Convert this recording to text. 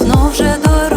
давно вже дорога.